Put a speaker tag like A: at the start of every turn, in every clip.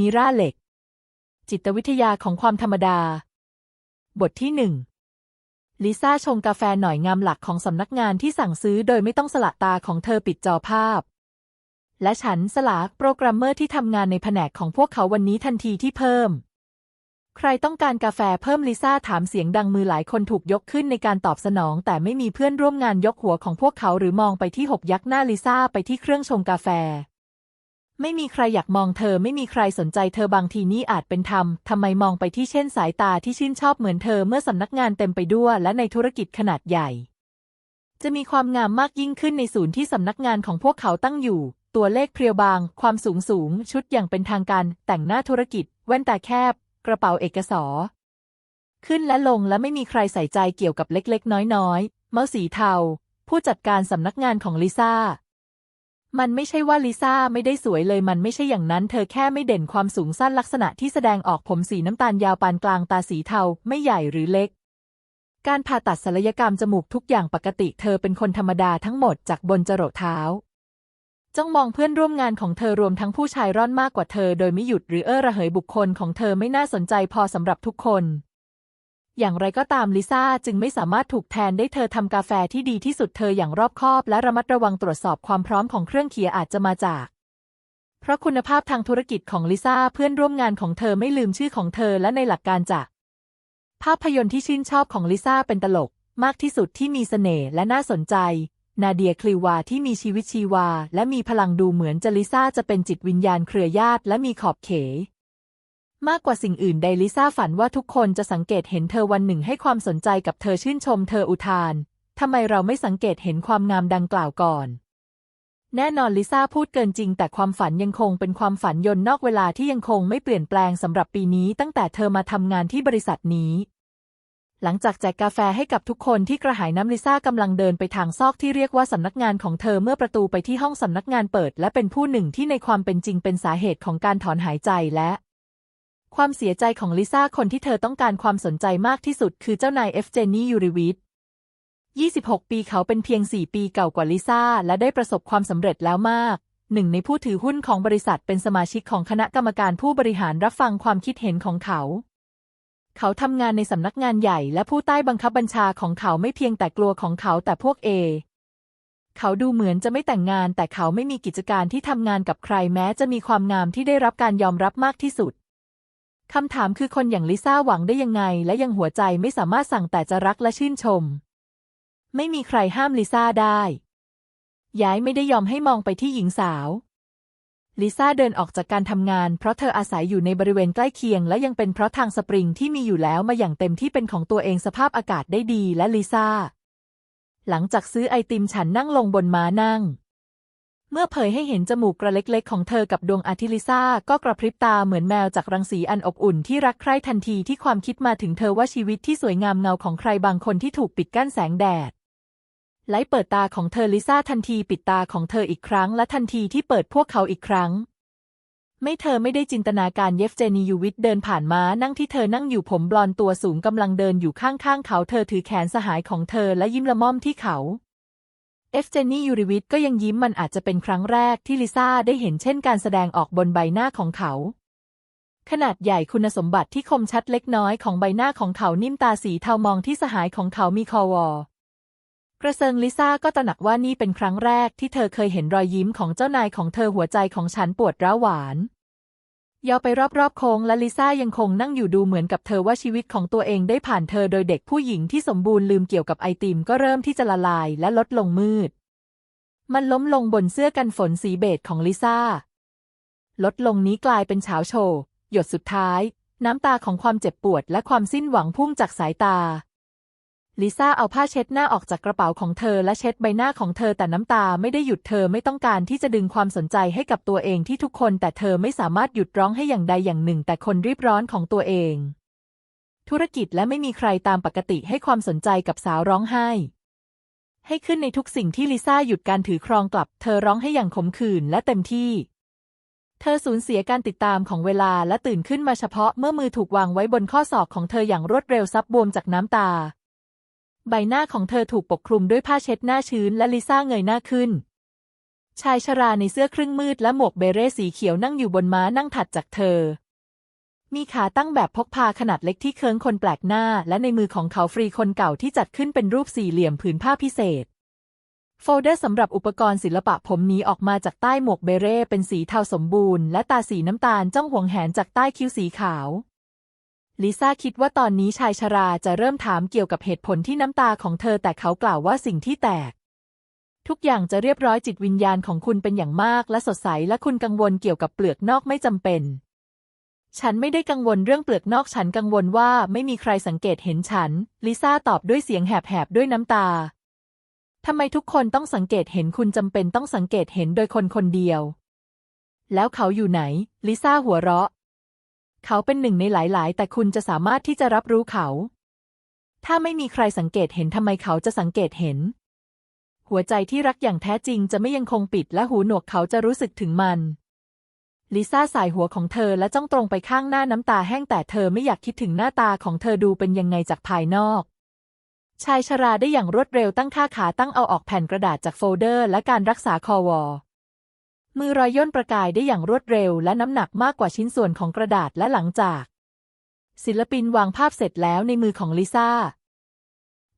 A: มีร่าเหล็ก จิตวิทยาของความธรรมดา บทที่หนึ่งลิซ่าชงกาแฟหน่อยงามหลักของสำนักงานที่สั่งซื้อโดยไม่ต้องสละตาของเธอปิดจอภาพ และฉันสลากโปรแกรมเมอร์ที่ทำงานในแผนกของพวกเขาวันนี้ทันทีที่เพิ่ม ใครต้องการกาแฟเพิ่มลิซ่าถามเสียงดังมือหลายคนถูกยกขึ้นในการตอบสนอง แต่ไม่มีเพื่อนร่วมงานยกหัวของพวกเขาหรือมองไปที่หกยักษ์หน้าลิซ่าไปที่เครื่องชงกาแฟ ไม่มีใครอยากมองเธอไม่มีใครสนใจเธอบางทีนี่อาจเป็นธรรมทำไมมองไปที่เช่นสายตาที่ชื่นชอบเหมือนเธอเมื่อสำนักงานเต็มไปด้วยและในธุรกิจขนาดใหญ่ จะมีความงามมากยิ่งขึ้นในศูนย์ที่สำนักงานของพวกเขาตั้งอยู่ ตัวเลขเพรียวบาง ความสูงสูง ชุดอย่างเป็นทางการ แต่งหน้าธุรกิจ แว่นตาแคบ กระเป๋าเอกสารขึ้นและลงและไม่มีใครใส่ใจเกี่ยวกับเล็กๆ น้อยๆ เมาสีเทา ผู้จัดการสำนักงานของลิซ่า มันไม่ใช่ว่าลิซ่าไม่ได้สวยเลยมันไม่ใช่อย่างนั้น เธอแค่ไม่เด่นความสูงสั้นลักษณะที่แสดงออกผมสีน้ำตาลยาวปานกลางตาสีเทาไม่ใหญ่หรือเล็ก การผ่าตัดศัลยกรรมจมูกทุกอย่างปกติ เธอเป็นคนธรรมดาทั้งหมดจากบนจรดเท้าจ้องมองเพื่อนร่วมงานของเธอรวมทั้งผู้ชายร่อนมากกว่าเธอ โดยไม่หยุดหรือเอ้อระเหยบุคคลของเธอไม่น่าสนใจพอสำหรับทุกคน อย่างไรก็ตามลิซ่าจึงไม่สามารถถูกแทนได้เธอทำกาแฟที่ดีที่สุดเธออย่างรอบคอบ และระมัดระวังตรวจสอบความพร้อมของเครื่องเคียอาจจะมาจาก เพราะคุณภาพทางธุรกิจของลิซ่าเพื่อนร่วมงานของเธอไม่ลืมชื่อของเธอและในหลักการจาก ภาพยนตร์ที่ชื่นชอบของลิซ่าเป็นตลก มากที่สุดที่มีเสน่ห์และน่าสนใจ นาเดียคลีวาที่มีชีวิตชีวา และมีพลังดูเหมือนจะลิซ่าจะเป็นจิตวิญญาณเครือญาติและมีขอบเข มากกว่าสิ่งอื่นใดลิซ่าฝันว่าทุกคนจะสังเกตเห็นเธอวันหนึ่งให้ความสนใจกับเธอชื่นชมเธออุทานทำไมเราไม่สังเกตเห็นความงามดังกล่าวก่อน แน่นอนลิซ่าพูดเกินจริง แต่ความฝันยังคงเป็นความฝันยนต์นอกเวลาที่ยังคงไม่เปลี่ยนแปลงสำหรับปีนี้ตั้งแต่เธอมาทำงานที่บริษัทนี้ หลังจากแจกกาแฟให้กับทุกคนที่กระหายน้ำลิซ่ากำลังเดินไปทางซอกที่เรียกว่าสำนักงานของเธอเมื่อประตูไปที่ห้องสำนักงานเปิด และเป็นผู้หนึ่งที่ในความเป็นจริงเป็นสาเหตุของการถอนหายใจและ ความเสียใจของลิซ่าคนที่เธอต้องการความสนใจมากที่สุดคือเจ้านายเอฟเจนี่ยูริวิท26 ปีเขาเป็นเพียง 4 ปีเก่ากว่าลิซ่าและได้ประสบความสำเร็จแล้วมาก หนึ่งในผู้ถือหุ้นของบริษัทเป็นสมาชิกของคณะกรรมการผู้บริหารรับฟังความคิดเห็นของเขา เขาทำงานในสำนักงานใหญ่และผู้ใต้บังคับบัญชาของเขาไม่เพียงแต่กลัวของเขาแต่พวกเอ เขาดูเหมือนจะไม่แต่งงานแต่เขาไม่มีกิจการที่ทำงานกับใครแม้จะมีความงามที่ได้รับการยอมรับมากที่สุด คำถามคือคนอย่างลิซ่าหวังได้ยังไง และยังหัวใจไม่สามารถสั่งแต่จะรักและชื่นชม ไม่มีใครห้ามลิซ่าได้ ย้ายไม่ได้ยอมให้มองไปที่หญิงสาว ลิซ่าเดินออกจากการทำงาน เพราะเธออาศัยอยู่ในบริเวณใกล้เคียง และยังเป็นเพราะทางสปริงที่มีอยู่แล้วมาอย่างเต็มที่เป็นของตัวเองสภาพอากาศได้ดีและลิซ่าหลังจากซื้อไอติมฉันนั่งลงบนม้านั่ง เมื่อเผยให้เห็นจมูกกระเล็กๆ ของเธอกับดวงอาทิลิซาก็กระพริบตาเหมือนแมวจากรังสีอันอบอุ่นที่รักใคร่ทันทีที่ความคิดมาถึงเธอว่าชีวิตที่สวยงามเงาของใครบางคนที่ถูกปิดกั้นแสงแดดไลท์เปิดตาของเธอลิซ่าทันทีปิดตาของเธออีกครั้ง และทันทีที่เปิดพวกเขาอีกครั้ง ไม่เธอไม่ได้จินตนาการเยฟเจนียูวิทเดินผ่านม้านั่งที่เธอนั่งอยู่ผมบลอนตัวสูงกำลังเดินอยู่ข้างๆเขาเธอถือแขนสหายของเธอและยิ้มละม่อมที่เขา เอฟเจนี่ยูริวิทก็ยังยิ้มมันอาจจะเป็นครั้งแรกที่ลิซ่าได้เห็นเช่นการแสดงออกบนใบหน้าของเขา ขนาดใหญ่คุณสมบัติที่คมชัดเล็กน้อยของใบหน้าของเขานิ่มตาสีเทามองที่สหายของเขามีคอวอกระเซิงลิซ่าก็ตระหนักว่านี่เป็นครั้งแรกที่เธอเคยเห็นรอยยิ้มของเจ้านายของเธอหัวใจของฉันปวดร้าวหวาน ยาวไปรอบๆโค้งและลิซ่ายังคงนั่งอยู่ดูเหมือนกับเธอว่าชีวิตของตัวเองได้ผ่านเธอโดยเด็กผู้หญิงที่สมบูรณ์ลืมเกี่ยวกับไอติมก็เริ่มที่จะละลายและลดลงมืด มันล้มลงบนเสื้อกันฝนสีเบจของลิซ่า ลดลงนี้กลายเป็นเฉาโชว์หยดสุดท้าย น้ำตาของความเจ็บปวดและความสิ้นหวังพุ่งจากสายตา ลิซ่าเอาผ้าเช็ดหน้าออกจากกระเป๋าของเธอและเช็ดใบหน้าของเธอแต่น้ำตาไม่ได้หยุดเธอไม่ต้องการที่จะดึงความสนใจให้กับตัวเองที่ทุกคนแต่เธอไม่สามารถหยุดร้องให้อย่างใดอย่างหนึ่ง แต่คนรีบร้อนของตัวเอง ธุรกิจและไม่มีใครตามปกติให้ความสนใจกับสาวร้องไห้ ให้ขึ้นในทุกสิ่งที่ลิซ่าหยุดการถือครองกลับ เธอร้องให้อย่างขมขื่นและเต็มที่เธอสูญเสียการติดตามของเวลาและตื่นขึ้นมาเฉพาะเมื่อมือถูกวางไว้บนข้อศอกของเธออย่างรวดเร็วซับบวมจากน้ำตา ใบหน้าของเธอถูกปกคลุมด้วยผ้าเช็ดหน้าชื้นและลิซ่าเงยหน้าขึ้น ชายชราในเสื้อครึ่งมืดและหมวกเบเร่สีเขียวนั่งอยู่บนม้านั่งถัดจากเธอ มีขาตั้งแบบพกพาขนาดเล็กที่เคิงคนแปลกหน้า และในมือของเขาฟรีคนเก่าที่จัดขึ้นเป็นรูปสี่เหลี่ยมผืนผ้าพิเศษ โฟลเดอร์สำหรับอุปกรณ์ศิลปะผมหนี้ออกมาจากใต้หมวกเบเร่เป็นสีเทาสมบูรณ์และตาสีน้ำตาลจ้องห่วงแหนจากใต้คิ้วสีขาว ลิซ่าคิดว่าตอนนี้ชายชราจะเริ่มถามเกี่ยวกับเหตุผลที่น้ำตาของเธอแต่เขากล่าวว่าสิ่งที่แตก ทุกอย่างจะเรียบร้อยจิตวิญญาณของคุณเป็นอย่างมากและสดใสและคุณกังวลเกี่ยวกับเปลือกนอกไม่จำเป็น ฉันไม่ได้กังวลเรื่องเปลือกนอกฉันกังวลว่าไม่มีใครสังเกตเห็นฉัน ลิซ่าตอบด้วยเสียงแหบๆด้วยน้ำตาทำไมทุกคนต้องสังเกตเห็นคุณจำเป็นต้องสังเกตเห็นโดยคนคนเดียว แล้วเขาอยู่ไหน ลิซ่าหัวเราะ เขาเป็นหนึ่งในหลายๆ แต่คุณจะสามารถที่จะรับรู้เขา ถ้าไม่มีใครสังเกตเห็นทำไมเขาจะสังเกตเห็น หัวใจที่รักอย่างแท้จริงจะไม่ยังคงปิดและหูหนวกเขาจะรู้สึกถึงมันลิซ่าสายหัวของเธอและจ้องตรงไปข้างหน้าน้ำตาแห้งแต่เธอไม่อยากคิดถึงหน้าตาของเธอดูเป็นยังไงจากภายนอก ชายชราได้อย่างรวดเร็วตั้งค่าขาตั้งเอาออกแผ่นกระดาษจากโฟลเดอร์และการรักษาคอวอ มือรอยย่นประกายได้อย่างรวดเร็วและน้ำหนักมากกว่าชิ้นส่วนของกระดาษและหลังจาก ศิลปินวางภาพเสร็จแล้วในมือของลิซ่า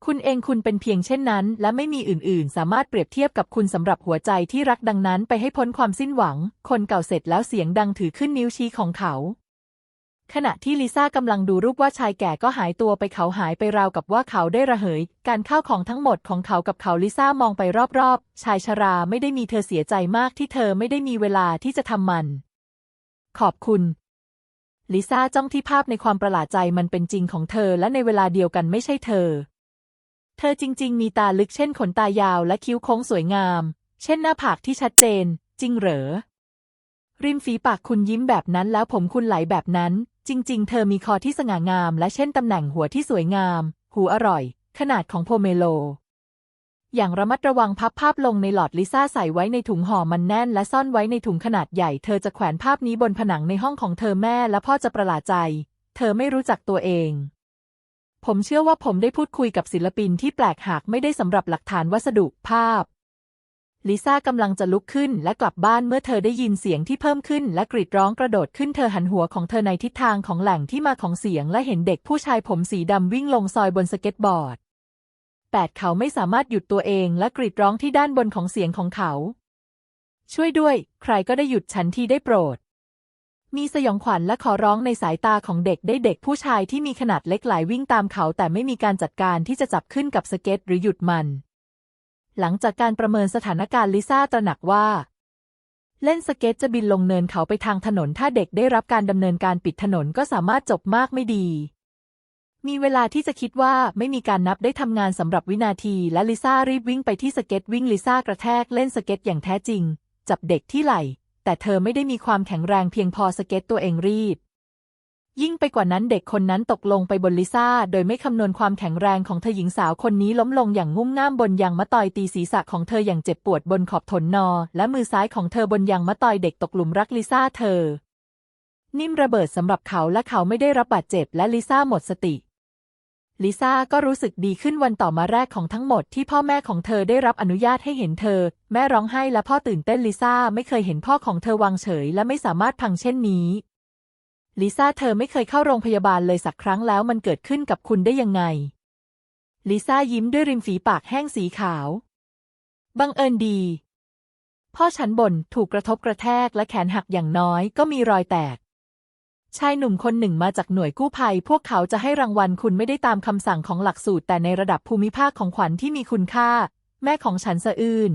A: คุณเองคุณเป็นเพียงเช่นนั้น และไม่มีอื่นๆ สามารถเปรียบเทียบกับคุณสำหรับหัวใจที่รักดังนั้นไปให้พ้นความสิ้นหวัง คนเก่าเสร็จแล้วเสียงดังถือขึ้นนิ้วชี้ของเขา ขณะที่ลิซ่ากำลังดูรูปว่าชายแก่ก็หายตัวไปเขาหายไปราวกับว่าเขาได้ระเหย การเข้าของทั้งหมดของเขากับเขาลิซ่ามองไปรอบๆ ชายชราไม่ได้มีเธอเสียใจมากที่เธอไม่ได้มีเวลาที่จะทำมัน ขอบคุณ ลิซ่าจ้องที่ภาพในความประหลาดใจมันเป็นจริงของเธอและในเวลาเดียวกันไม่ใช่เธอ เธอจริง ๆ มีตาลึกเช่นขนตายาวและคิ้วโค้งสวยงาม เช่นหน้าผากที่ชัดเจน จริงเหรอริมฝีปากคุณยิ้มแบบนั้นแล้วผมคุณไหลแบบนั้น จริง ๆ เธอมีคอที่สง่างาม และเช่นตำแหน่งหัวที่สวยงาม หูอร่อย ขนาดของโพเมโล อย่างระมัดระวังพับภาพลงในหลอดลิซ่าใส่ไว้ในถุงห่อมันแน่น และซ่อนไว้ในถุงขนาดใหญ่ เธอจะแขวนภาพนี้บนผนังในห้องของเธอแม่และพ่อจะประหลาดใจ เธอไม่รู้จักตัวเอง ผมเชื่อว่าผมได้พูดคุยกับศิลปินที่แปลกหากไม่ได้สำหรับหลักฐานวัสดุภาพ ลิซ่ากำลังจะลุกขึ้นและกลับบ้านเมื่อเธอได้ยินเสียงที่เพิ่มขึ้นและกรีดร้องกระโดดขึ้นเธอหันหัวของเธอในทิศทางของแหล่งที่มาของเสียงและเห็นเด็กผู้ชายผมสีดำวิ่งลงซอยบนสเก็ตบอร์ดแปดเขาไม่สามารถหยุดตัวเองและกรีดร้องที่ด้านบนของเสียงของเขา ช่วยด้วย ใครก็ได้หยุดฉันทีได้โปรด มีสยองขวัญและขอร้องในสายตาของเด็กได้เด็กผู้ชายที่มีขนาดเล็กหลายวิ่งตามเขาแต่ไม่มีการจัดการที่จะจับขึ้นกับสเก็ตหรือหยุดมัน หลังจากการประเมินสถานการณ์ลิซ่าตระหนักว่า เล่นสเก็ตจะบินลงเนินเขาไปทางถนน ถ้าเด็กได้รับการดำเนินการปิดถนนก็สามารถจบมากไม่ดี มีเวลาที่จะคิดว่าไม่มีการนับได้ทำงานสำหรับวินาที และลิซ่ารีบวิ่งไปที่สเก็ตวิ่งลิซ่ากระแทกเล่นสเก็ตอย่างแท้จริง จับเด็กที่ไหล่ แต่เธอไม่ได้มีความแข็งแรงเพียงพอสเก็ตตัวเองรีบ ยิ่งไปกว่านั้นเด็กคนนั้นตกลงไปบนลิซ่า โดยไม่คำนวณความแข็งแรงของเธอหญิงสาวคนนี้ล้มลงอย่างงุ่มง่ามบนยางมะตอยตีศีรษะของเธออย่างเจ็บปวดบนขอบถนนอ และมือซ้ายของเธอบนยางมะตอยเด็กตกหลุมรักลิซ่าเธอ นิ่มระเบิดสำหรับเขาและเขาไม่ได้รับบาดเจ็บและลิซ่าหมดสติลิซ่าก็รู้สึกดีขึ้นวันต่อมาแรกของทั้งหมดที่พ่อแม่ของเธอได้รับอนุญาตให้เห็นเธอ แม่ร้องไห้และพ่อตื่นเต้นลิซ่าไม่เคยเห็นพ่อของเธอวางเฉยและไม่สามารถพังเช่นนี้ ลิซ่าเธอไม่เคยเข้าโรงพยาบาลเลยสักครั้งแล้วมันเกิดขึ้นกับคุณได้ยังไง ลิซ่ายิ้มด้วยริมฝีปากแห้งสีขาว บังเอิญดี พ่อฉันบ่นถูกกระทบกระแทกและแขนหักอย่างน้อยก็มีรอยแตก ชายหนุ่มคนหนึ่งมาจากหน่วยกู้ภัย พวกเขาจะให้รางวัลคุณไม่ได้ตามคำสั่งของหลักสูตร แต่ในระดับภูมิภาคของขวัญที่มีคุณค่า แม่ของฉันสะอื้น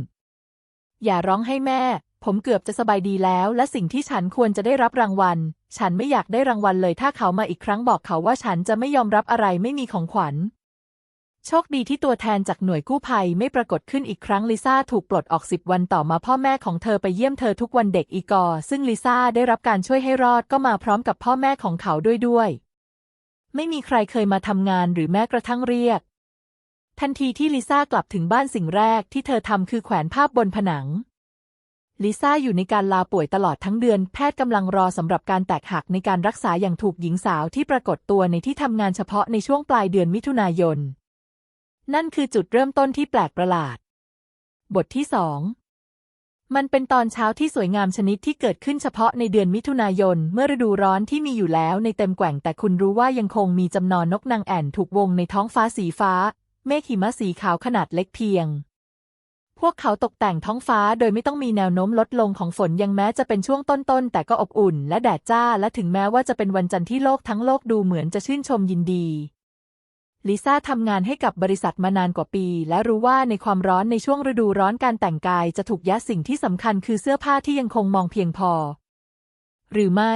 A: อย่าร้องให้แม่ ผมเกือบจะสบายดีแล้ว และสิ่งที่ฉันควรจะได้รับรางวัล ฉันไม่อยากได้รางวัลเลยถ้าเขามาอีกครั้งบอกเขาว่าฉันจะไม่ยอมรับอะไรไม่มีของขวัญ โชคดีที่ตัวแทนจากหน่วยกู้ภัยไม่ปรากฏขึ้นอีกครั้งลิซ่าถูกปลดออกสิบวันต่อมาพ่อแม่ของเธอไปเยี่ยมเธอทุกวันเด็กอีกอ ซึ่งลิซ่าได้รับการช่วยให้รอดก็มาพร้อมกับพ่อแม่ของเขาด้วยด้วย ไม่มีใครเคยมาทำงานหรือแม้กระทั่งเรียก ทันทีที่ลิซ่ากลับถึงบ้านสิ่งแรกที่เธอทำคือแขวนภาพบนผนัง ลิซ่าอยู่ในการลาป่วยตลอดทั้งเดือน แพทย์กำลังรอสำหรับการแตกหักในการรักษาอย่างถูกหญิงสาวที่ปรากฏตัวในที่ทำงานเฉพาะในช่วงปลายเดือนมิถุนายน นั่นคือจุดเริ่มต้นที่แปลกประหลาด บทที่สองมันเป็นตอนเช้าที่สวยงามชนิดที่เกิดขึ้นเฉพาะในเดือนมิถุนายน เมื่อฤดูร้อนที่มีอยู่แล้วในเต็มแกว่งแต่คุณรู้ว่ายังคงมีจำนวนนกนางแอ่นถูกวงในท้องฟ้าสีฟ้า เมฆหิมะสีขาวขนาดเล็กเพียง พวกเขาตกแต่งท้องฟ้าโดยไม่ต้องมีแนวโน้มลดลงของฝนยังแม้จะเป็นช่วงต้นๆ แต่ก็อบอุ่นและแดดจ้าและถึงแม้ว่าจะเป็นวันจันทร์ที่โลกทั้งโลกดูเหมือนจะชื่นชมยินดีลิซ่าทำงานให้กับบริษัทมานานกว่าปี และรู้ว่าในความร้อนในช่วงฤดูร้อนการแต่งกายจะถูกยัดสิ่งที่สำคัญคือเสื้อผ้าที่ยังคงมองเพียงพอ หรือไม่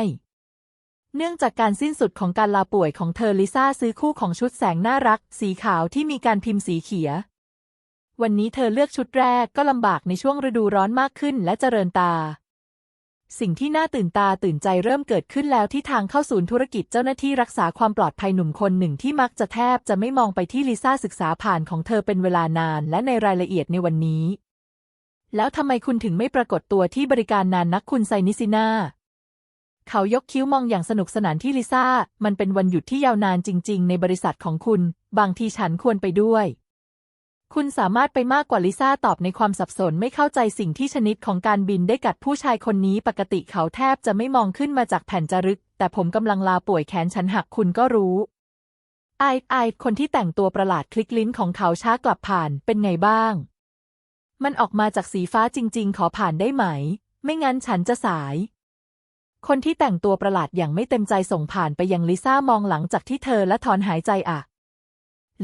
A: เนื่องจากการสิ้นสุดของการลาป่วยของเธอลิซ่าซื้อคู่ของชุดแสงน่ารัก สีขาวที่มีการพิมพ์สีเขีย วันนี้เธอเลือกชุดแรกก็ลำบากในช่วงฤดูร้อนมากขึ้นและเจริญตา สิ่งที่น่าตื่นตาตื่นใจเริ่มเกิดขึ้นแล้วที่ทางเข้าศูนย์ธุรกิจเจ้าหน้าที่รักษาความปลอดภัยหนุ่มคนหนึ่งที่มักจะแทบจะไม่มองไปที่ลิซ่าศึกษาผ่านของเธอเป็นเวลานานและในรายละเอียดในวันนี้ แล้วทำไมคุณถึงไม่ปรากฏตัวที่บริการนานนักคุณไซนิซิน่าเขายกคิ้วมองอย่างสนุกสนานที่ลิซ่า มันเป็นวันหยุดที่ยาวนานจริง ๆ ในบริษัทของคุณ บางทีฉันควรไปด้วย คุณสามารถไปมากกว่าลิซ่าตอบในความสับสนไม่เข้าใจสิ่งที่ชนิดของการบินได้กัดผู้ชายคนนี้ปกติเขาแทบจะไม่มองขึ้นมาจากแผ่นจารึก แต่ผมกำลังลาป่วยแขนฉันหักคุณก็รู้ ไอไอคนที่แต่งตัวประหลาดคลิกลิ้นของเขาช้ากลับผ่านเป็นไงบ้าง มันออกมาจากสีฟ้าจริง ๆ ขอผ่านได้ไหม ไม่งั้นฉันจะสาย คนที่แต่งตัวประหลาดอย่างไม่เต็มใจส่งผ่านไปยังลิซ่ามองหลังจากที่เธอและถอนหายใจอะ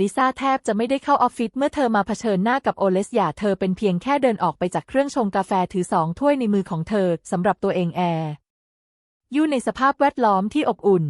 A: ลิซ่าแทบจะไม่ได้เข้าออฟฟิศเมื่อเธอมาเผชิญหน้ากับโอเลสยาเธอเป็นเพียงแค่เดินออกไปจากเครื่องชงกาแฟถือสองถ้วยในมือของเธอสำหรับตัวเองแอร์อยู่ในสภาพแวดล้อมที่อบอุ่น